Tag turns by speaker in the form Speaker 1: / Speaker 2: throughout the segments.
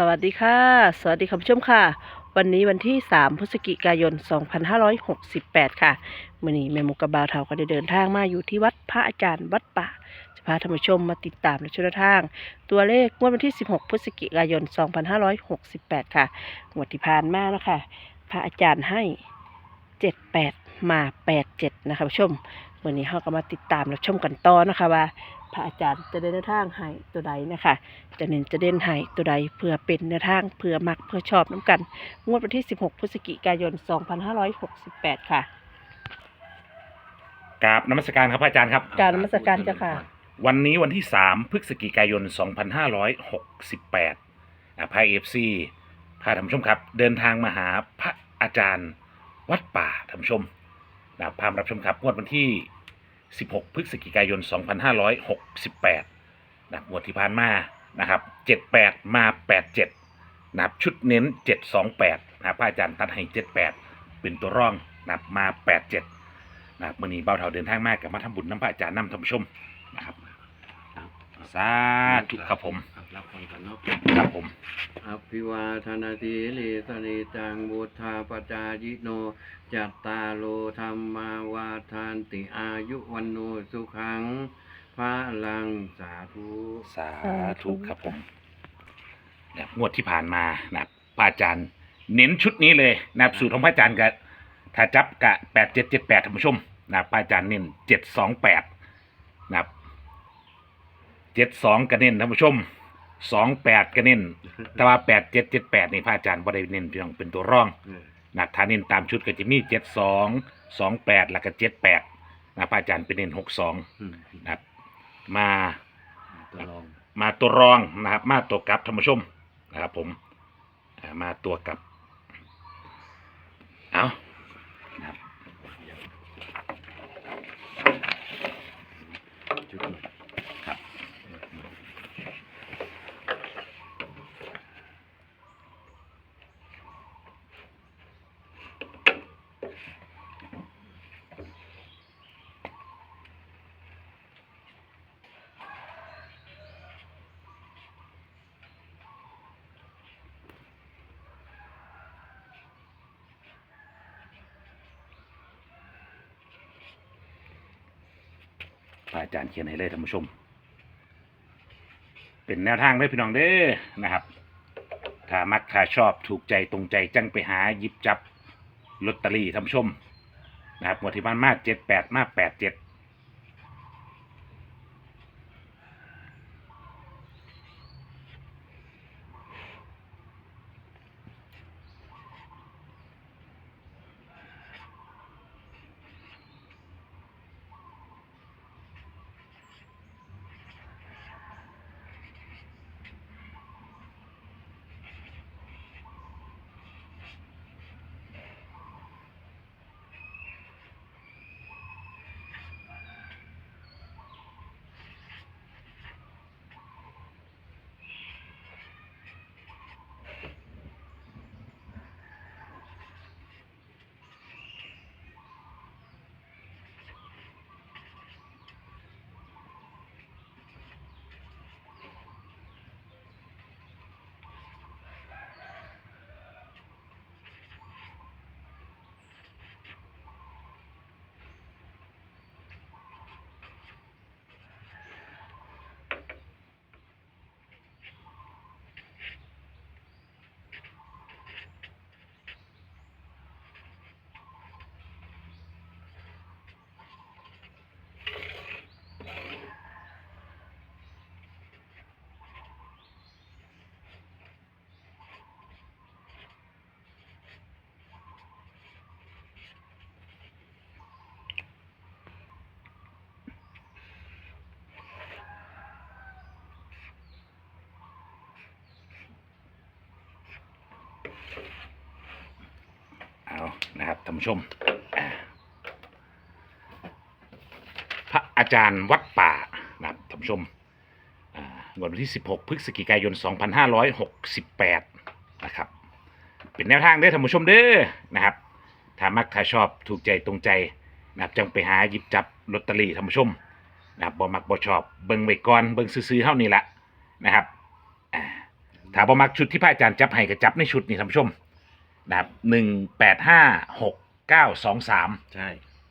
Speaker 1: สวัสดีค่ะ สวัสดีคุณผู้ชมค่ะ วันนี้วันที่ 3 พฤศจิกายน 2568 ค่ะมื่อนี้แม่มุกกะบาวเทาก็ได้เดินทางมาอยู่ที่วัดพระอาจารย์วัดป่าจะพาท่านผู้ชมมาติดตามในช่วงทาง ตัวเลขงวดวันที่ 16 พฤศจิกายน 2568 ค่ะงวดที่ผ่านมาแล้วค่ะ พระอาจารย์ให้ 78 มา87นะคะผู้ชมวันนี้เราก็มาติดตามรับชมกันต่อนะคะว่า พระอาจารย์จะได้แนวทางให้ตัวใดนะคะ จะเน้นจะเด่นให้ตัวใดเพื่อเป็นแนวทางเพื่อมักเพื่อชอบน้ำกัน งวดวันที่ 16 พฤศจิกายน 2568 ค่ะ
Speaker 2: กราบนมัสการครับพระอาจารย์ครับ
Speaker 1: กรารนมัสการเจ้าค่ะ
Speaker 2: วันนี้วันที่ 3 พฤศจิกายน 2568นะพายเอฟซีพาท่านผู้ชมครับ เดินทางมาหาพระอาจารย์วัดป่าท่านผู้ชม นะพามารับชมครับงวดวันที่ 16 พฤศจิกายน 2568นะงวดที่ผ่านมานะครับ 78 มา 87นะครับชุดเน้น 728นะพระอาจารย์ตัดให้ 78 เป็นตัวร่องนะครับมา 87นะครับมื่อนี้เบ้าเท่าเดินทางมากกับมาทำบุญน้ำพระอาจารย์นำท่านผู้ชมนะครับ สาธุครับผม
Speaker 3: ครับรับฟังกันเนาะ
Speaker 2: ครับผม
Speaker 3: อภิวาทนาทีลิสนิจังบุทธาปจายิโน จัตตาโลธรรมาวาทานติอายุวันโนสุขังพระลังสาธุ
Speaker 2: สาธุครับผมนะครับงวดที่ผ่านมานะครับพระอาจารย์ เน้นชุดนี้เลยนะครับสูตรของพระอาจารย์กับถ้าจับกะแปดเจ็ดเจ็ดแปดท่านผู้ชมนะครับพระอาจารย์เน้นเจ็ดสองแปดนะครับ เจ็ดสองกระเน้นท่านผู้ชมสองแปดกระเน้น แต่ว่าแปดเจ็ดเจ็ดแปดนี่พระอาจารย์บ่ได้เน้นเพียงเป็นตัวร่อง
Speaker 3: เออ
Speaker 2: นะถ้าเน้นตามชุดก็จะมีเจ็ดสองสองแปดแล้วก็เจ็ดแปดนะพระอาจารย์เป็นเน้นหกสอง
Speaker 3: อืม
Speaker 2: นะครับมา
Speaker 3: ตัวรอง
Speaker 2: มาตัวรองนะครับ มาตัวกลับท่านผู้ชมนะครับผมอ่ามาตัวกลับ เอานะครับ
Speaker 3: จุดหนึ่ง
Speaker 2: ครับ พระ อาจารย์เขียนให้เลยท่านผู้ชม เป็นแนวทางเลยพี่น้องเด้อนะครับ ถ้ามักถ้าชอบถูกใจตรงใจจังไปหาหยิบจับลอตเตอรี่ท่านผู้ชมนะครับหมวดที่บ้านมาเจ็ดแปดมาแปดเจ็ด ท่านผู้ชม พระอาจารย์วัดป่านะครับท่านผู้ชมวันที่ 16 พฤศจิกายน 2568 นะครับ เป็นแนวทางเด้อท่านผู้ชมเด้อนะครับ ถ้ามักถ้าชอบถูกใจตรงใจนะครับจังไปหาหยิบจับลอตเตอรี่ท่านผู้ชมนะครับบ่มักบ่ชอบเบิ่งไว้ก่อนเบิ่งซื้อๆเฮานี่ละนะครับอ่าถามว่ามักชุดที่พระอาจารย์จับให้ก็จับในชุดนี่ท่านผู้ชม นะครับหนึ่งแปดห้าหกเก้าสองสาม
Speaker 3: ใช่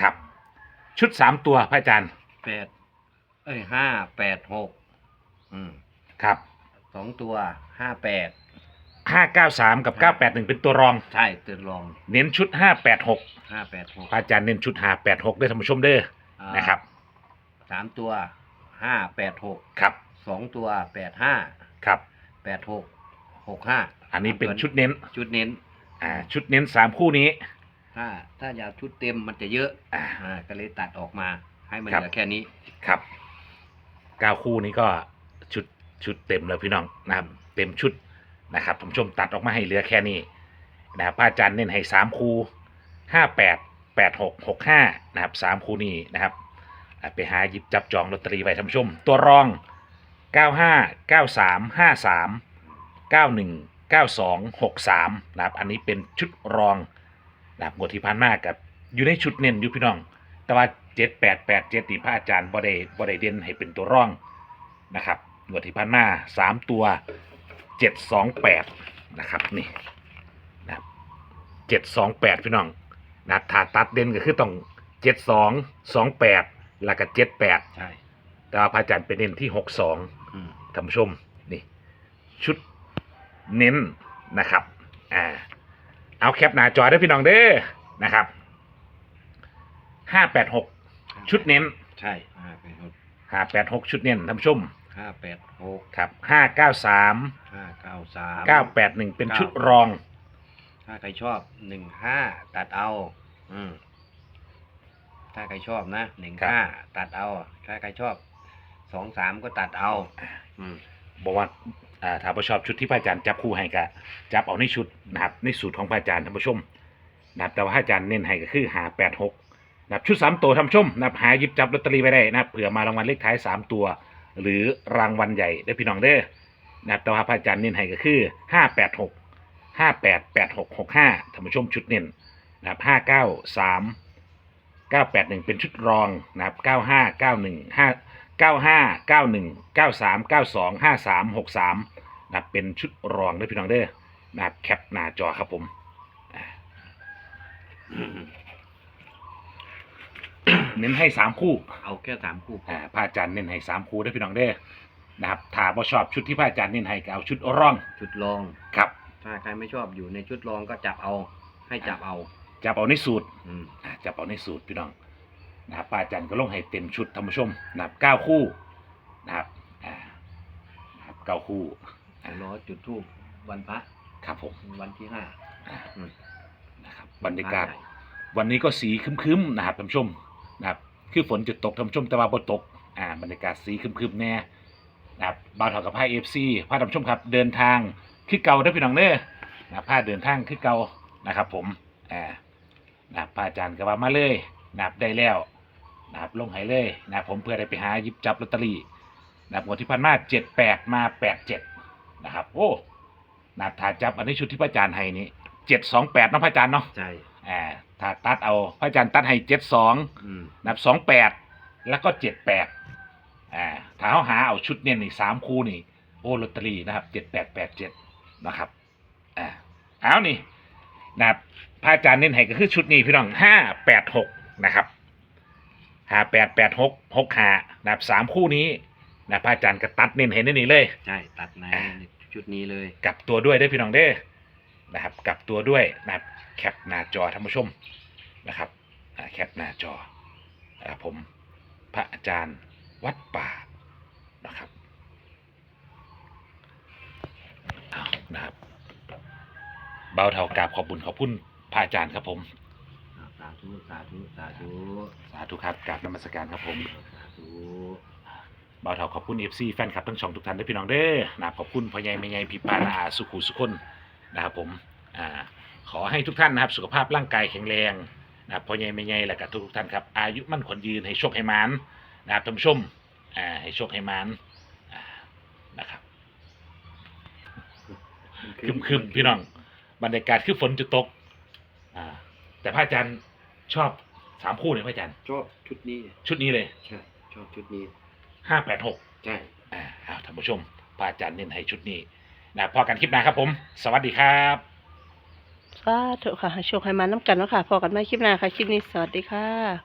Speaker 2: ครับ ชุดสามตัวพระอาจารย์
Speaker 3: แปดเอ้ยห้าแปดหกอืม
Speaker 2: ครับ
Speaker 3: สองตัวห้าแปด
Speaker 2: ห้าเก้าสามกับเก้าแปดหนึ่งเป็นตัวรอง
Speaker 3: ใช่ตื่นลอง
Speaker 2: เน้นชุดห้าแปดหก
Speaker 3: ห้าแปดหก
Speaker 2: พระอาจารย์เน้นชุดห้าแปดหกด้วยท่านผู้ชมเด้อนะครับ
Speaker 3: สามตัวห้าแปดหก
Speaker 2: ครับ
Speaker 3: สองตัวแปดห้า
Speaker 2: ครับ
Speaker 3: แปดหกหกห้า
Speaker 2: อันนี้เป็นชุดเน้น
Speaker 3: ชุดเน้น
Speaker 2: อ่าชุดเน้นสามคู่นี้
Speaker 3: ถ้าถ้าอยากชุดเต็มมันจะเยอะ
Speaker 2: อ่า
Speaker 3: อ่าก็เลยตัดออกมา ให้มัน
Speaker 2: ครับ
Speaker 3: เหลือแค่นี้
Speaker 2: ครับเก้าคู่นี้ก็ชุดชุดเต็มแล้วพี่น้องนะครับเต็มชุดนะครับผมชมตัดออกมาให้เหลือแค่นี้นะครับพระอาจารย์เน้นให้สามคู่ห้าแปดแปดหกหกห้านะครับสามคู่นี้นะครับอะไปหาหยิบจับจองลอตเตอรี่ไว้ท่านผู้ชม ตัวรองเก้าห้าเก้าสามห้าสามเก้าหนึ่ง เก้าสองหกสามนะครับอันนี้เป็นชุดรองนะครับงวดที่ผ่านมากับอยู่ในชุดเน้นอยู่พี่น้อง แต่ว่าเจ็ดแปดแปดเจ็ดนี่พระอาจารย์บ่ได้บ่ได้เด่นให้เป็นตัวร่องนะครับงวดที่ผ่านมาสามตัวเจ็ดสองแปดนะครับนี่นะครับเจ็ดสองแปดพี่น้องนะถ้าตัดเด่นก็คือต้องเจ็ดสองสองแปดแล้วก็เจ็ดแปด
Speaker 3: ใช่
Speaker 2: แต่ว่าพระอาจารย์เป็นเน้นที่หกสอง
Speaker 3: อืม
Speaker 2: ท่านผู้ชมนี่ชุด เน้นนะครับอ่าเอาแคปหน้าจอได้อพี่น้องเด้อนะครับห้าแปดหกชุดเน้น
Speaker 3: ใช่ห้าแปดหก
Speaker 2: ห้าแปดหกชุดเน้นท่านผู้ชม
Speaker 3: ห้าแปดหก
Speaker 2: ครับห้าเก้าสาม
Speaker 3: ห้าเก้าสาม
Speaker 2: เก้าแปดหนึ่งเป็นชุดรอง
Speaker 3: ถ้าใครชอบหนึ่งห้าตัดเอา อืมถ้าใครชอบนะหนึ่ง
Speaker 2: ครั
Speaker 3: ห้า
Speaker 2: บ
Speaker 3: ตัดเอา ถ้าใครชอบสองสามก็ตัดเอา อืม
Speaker 2: บอกว่า อ่าถ้าผู้ชอบชุดที่พระอาจารย์จับคู่ให้ก็จับเอาในชุดนะครับในสูตรของพระอาจารย์ท่านผู้ชมนะครับแต่ว่าพระอาจารย์เน้นให้ก็คือหาแปดหกนะครับชุดสามตัวท่านผู้ชมนะครับหาหยิบจับลอตเตอรี่ไว้ได้นะครับเผื่อมารางวัลเลขท้ายสามตัว หรือรางวัลใหญ่ได้พี่น้องเด้อนะครับแต่ว่าพระอาจารย์เน้นให้ก็คือห้าแปดหกห้าแปดแปดหกหกห้าท่านผู้ชมชุดเน้นนะครับห้าเก้าสามเก้าแปดหนึ่งเป็นชุดรองนะครับเก้าห้าเก้าหนึ่งห้า เก้าห้าเก้าหนึ่งเก้าสามเก้าสองห้าสามหกสามนะครับเป็นชุดรองด้วยพี่น้องเด้อนะครับแคปหน้าจอครับผมอ่าเน้นให้สามคู่
Speaker 3: เอาแค่สามคู่พอ
Speaker 2: อ่าพระอาจารย์เน้นให้สามคู่ด้วยพี่น้องเด้อนะครับถ้าบ่ชอบชุดที่พระอาจารย์เน้นให้ก็เอาชุดร่อง
Speaker 3: ชุดรอง
Speaker 2: ครับ
Speaker 3: ถ้าใครไม่ชอบอยู่ในชุดรองก็จับเอา ให้จับเอา
Speaker 2: จับเอาในสูตร
Speaker 3: อืม
Speaker 2: อ่าจับเอาในสูตรพี่น้อง นะครับป้าจันก็ลงให้เต็มชุดท่านผู้ชมนะครับเก้าคู่นะครับอ่านะครับเก้าคู่อ่าร
Speaker 3: อจุดทูบวันพระ
Speaker 2: ครับผม
Speaker 3: วันที่ห้า
Speaker 2: อ่า
Speaker 3: อืม
Speaker 2: นะครับบรรยากาศ
Speaker 3: ใหญ่
Speaker 2: วันนี้ก็สีครึ้มๆนะครับท่านผู้ชมนะครับคือฝนจะตกท่านผู้ชมแต่ว่าบ่ตกอ่าบรรยากาศสีครึ้มๆแน่นะครับบ่าวเท่ากับพายเอฟซีพาท่านผู้ชมครับ เดินทางคือเก่าได้อพี่น้องเด้อนะครับพาเดินทางคือเก่านะครับ ผมอ่านะครับพระอาจารย์ก็ว่ามาเลยนะครับได้แล้ว นะครับลงให้เลยนะครับผมเพื่อได้ไปหาหยิบจับลอตเตอรี่นะครับงวดที่ผ่านมาเจ็ดแปดมาแปดเจ็ดนะครับ โอ้นะครับถ้าจับอันนี้ชุดที่พระอาจารย์ให้นี่เจ็ดสองแปดนาะพระอาจารย์เนาะ
Speaker 3: ใช่
Speaker 2: อ่าถ้าตัดเอาพระอาจารย์ตัดให้เจ็ดสอง
Speaker 3: อืม
Speaker 2: นะครับสองแปดแล้วก็เจ็ดแปดอ่าถ้าเขาหาเอาชุดเนี่ยนี่สามคู่นี่ โอ้ลอตเตอรี่นะครับเจ็ดแปดแปดเจ็ดนะครับอ่าเอานี่นะครับพระอาจารย์เน้นให้ก็คือชุดนี้พี่น้องห้าแปดหกนะครับ ห้าแปดแปดหกหกห้านะครับสามคู่นี้นะพระอาจารย์ก็ตัดเน้นให้ในนี้เลย
Speaker 3: ใช่ตัดใน
Speaker 2: อ่า
Speaker 3: ชุดนี้เลย
Speaker 2: กลับตัวด้วยได้อพี่น้องเด้อนะครับกลับตัวด้วยนะครับแคปหน้าจอท่านผู้ชมนะครับอ่าแคปหน้าจออ่าผมพระอาจารย์วัดป่านะครับเอานะครับเบาเท่ากราบขอบบุญขอบคุณพระอาจารย์ครับผม
Speaker 3: สา ธุสาธุสาธุ
Speaker 2: สาธุครับกราบนมัสการครับผม
Speaker 3: สาธุ
Speaker 2: เบาเท่าขอบคุณเอฟซีแฟนคลับทั้งช่องทุกท่านด้วยพี่น้องเด้อนะครับขอบคุณพ่อใหญ่แม่ใหญ่พี่ป้านาอาสุขุสุคนนะครับผมอ่าขอให้ทุกท่านนะครับสุขภาพร่างกายแข็งแรงนะครับพ่อใหญ่แม่ใหญ่และกับทุกๆท่านครับอายุมั่นขวัญยืนให้โชคให้หมานนะครับท่านผู้ชมอ่าให้โชคให้หมานอ่านะครับคึมคึมๆพี่น้องบรรยากาศคือฝนจะตกอ่าแต่พระอาจารย์ ชอบสามคู่เลยพระอาจารย์
Speaker 3: ชอบชุดนี้
Speaker 2: ชุดนี้เลย
Speaker 3: ใช่ชอบชุดนี้
Speaker 2: ห้าแปดหก
Speaker 3: ใช่
Speaker 2: อ่าเอาท่านผู้ชมพระอาจารย์เน้นให้ชุดนี้นะพอกันคลิปหน้าครับผม สวัสดีครับ
Speaker 1: สาธุค่ะให้โชคให้มาน้ำกันเนาะค่ะพอกันไม่คลิปหน้าค่ะ คลิปนี้สวัสดีค่ะ